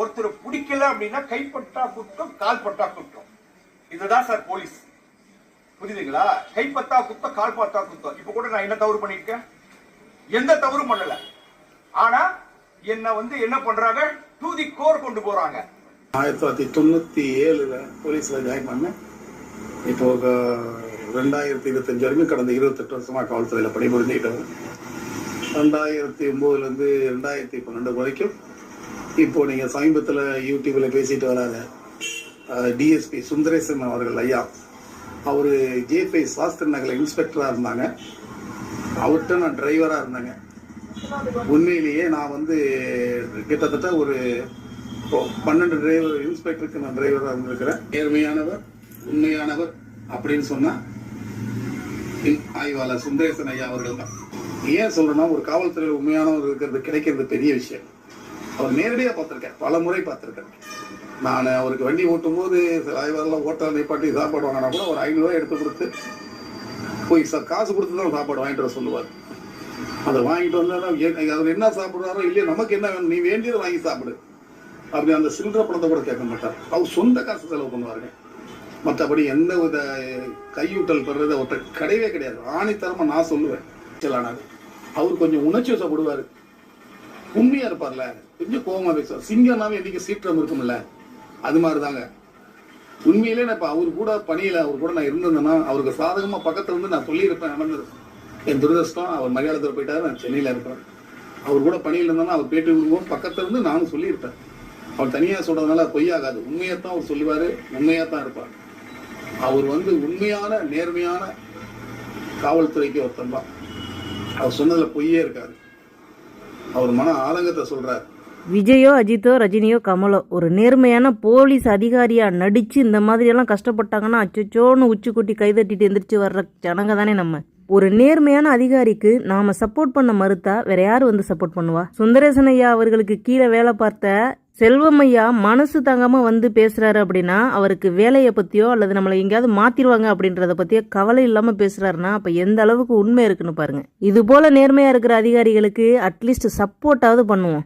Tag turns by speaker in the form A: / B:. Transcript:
A: ஒருத்தர் பிடிக்கல அப்படின்னா கைப்பட்டா குற்றம் கால்பட்டா குற்றம் இதுதான் சார் போலீஸ். புரியுதுங்களா? கைப்பத்தா குத்தம் கால்பட்டா குத்தம். இப்ப கூட நான் என்ன தவறு பண்ணிருக்கேன் எந்த தவறும் பண்ணல. ஆனா என்ன வந்து என்ன பண்றாங்க? தூதி தி கோர் கொண்டு போறாங்க.
B: ஆயிரத்தி தொள்ளாயிரத்தி தொண்ணூத்தி ஏழுல போலீஸ்ல ஜாயின் பண்ணேன். இப்போ ரெண்டாயிரத்தி இருபத்தஞ்சு வரைக்கும் கடந்த இருபத்தெட்டு வருஷமா காவல்துறையில பணிபுரிஞ்சுக்கிட்டு வரேன். ரெண்டாயிரத்தி ஒன்பதுல இருந்து ரெண்டாயிரத்தி பன்னெண்டு வரைக்கும் இப்போ நீங்க சமீபத்துல யூடியூப்ல பேசிட்டு வராத டிஎஸ்பி சுந்தரேசன் அவர்கள் ஐயா. அவரு ஜேபி சாஸ்திரி நகரில் இன்ஸ்பெக்டரா இருந்தாங்க. அவர்கிட்ட நான் டிரைவரா இருந்தேங்க. உண்மையிலேயே நான் வந்து கிட்டத்தட்ட ஒரு பன்னெண்டு டிரைவர் இன்ஸ்பெக்டருக்கு நான் டிரைவராக இருந்திருக்கிறேன். நேர்மையானவர் உண்மையானவர் அப்படின்னு சொன்னா ஆய்வாளர் சுந்தரேசன் ஐயா அவர்கள் தான். ஏன் சொல்றேன்னா ஒரு காவல்துறையில் உண்மையானவர் இருக்கிறது கிடைக்கிறது பெரிய விஷயம். அவர் நேரடியாக பார்த்துருக்கேன் பல முறை பார்த்துருக்கேன் நான் அவருக்கு வண்டி ஓட்டும் போது சில ஆய்வாளர்லாம் ஓட்டல் நிப்பாட்டி சாப்பாடு வாங்கினா கூட ஒரு ஐநூறுரூவா எடுத்து கொடுத்து போய் ச- காசு கொடுத்து தான் சாப்பாடு வாங்கிட்டு வர சொல்லுவார். அதை வாங்கிட்டு வந்தாலும் அவர் என்ன சாப்பிடுறாரோ இல்லையோ நமக்கு என்ன வேணும்? நீ வேண்டியதை வாங்கி சாப்பிடு. அப்படி அந்த சில்லற பணத்தை கூட கேட்க மாட்டார். அவர் சொந்த காசு செலவு பண்ணுவாருங்க. மற்றபடி எந்த வித கையூட்டல் பெறுறது அவர்கிட்ட கிடையவே கிடையாது. ஆணித்தரமாக நான் சொல்லுவேன். சிலானாரு அவர் கொஞ்சம் உணர்ச்சி வசப்படுவார். உண்மையா இருப்பார்ல. கொஞ்சம் கோபமா பேசுவார். சிங்கம்னாவே என்னைக்கு சீற்றம் இருக்கும்ல? அது மாதிரிதாங்க. உண்மையிலே நான் இப்ப அவர் கூட பணியில அவர் கூட நான் இருந்திருந்தேன்னா அவருக்கு சாதகமா பக்கத்துல இருந்து நான் சொல்லியிருப்பேன் நடந்தது. என் துரதிருஷ்டம் அவர் மரியாதத்தில் போயிட்டாரு நான் சென்னையில இருக்கிறேன். அவர் கூட பணியில் இருந்தேன்னா அவர் பேட்டி விடுவோம் பக்கத்துல இருந்து நானும் சொல்லியிருப்பேன். அவர் தனியா சொல்றதுனால பொய்யாகாது. உண்மையத்தான் அவர் சொல்லுவாரு உண்மையா தான் இருப்பார். அவர் வந்து உண்மையான நேர்மையான காவல்துறைக்கு ஒருத்தன் தான். அவர் சொன்னதுல பொய்யே இருக்காது. அவர் மன ஆலங்கத்தை சொல்றார்.
C: விஜயோ அஜித்தோ ரஜினியோ கமலோ ஒரு நேர்மையான போலீஸ் அதிகாரியா நடிச்சு இந்த மாதிரியெல்லாம் கஷ்டப்பட்டாங்கன்னா அச்சோன்னு உச்சி கொட்டி கைதட்டிட்டு எந்திரிச்சு வர்ற ஜனங்க தானே நம்ம. ஒரு நேர்மையான அதிகாரிக்கு நாம சப்போர்ட் பண்ண மறுத்தா வேற யார் வந்து சப்போர்ட் பண்ணுவா? சுந்தரேசன் ஐயா அவர்களுக்கு கீழே வேலை பார்த்த செல்வம் ஐயா மனசு தாங்காம வந்து பேசுகிறாரு அப்படின்னா அவருக்கு வேலையை பற்றியோ அல்லது நம்மளை எங்கேயாவது மாற்றிடுவாங்க அப்படின்றத பற்றியோ கவலை இல்லாமல் பேசுகிறாருன்னா அப்போ எந்த அளவுக்கு உண்மை இருக்குன்னு பாருங்கள் இது போல் நேர்மையாக இருக்கிற அதிகாரிகளுக்கு அட்லீஸ்ட் சப்போர்ட்டாவது பண்ணுவோம்.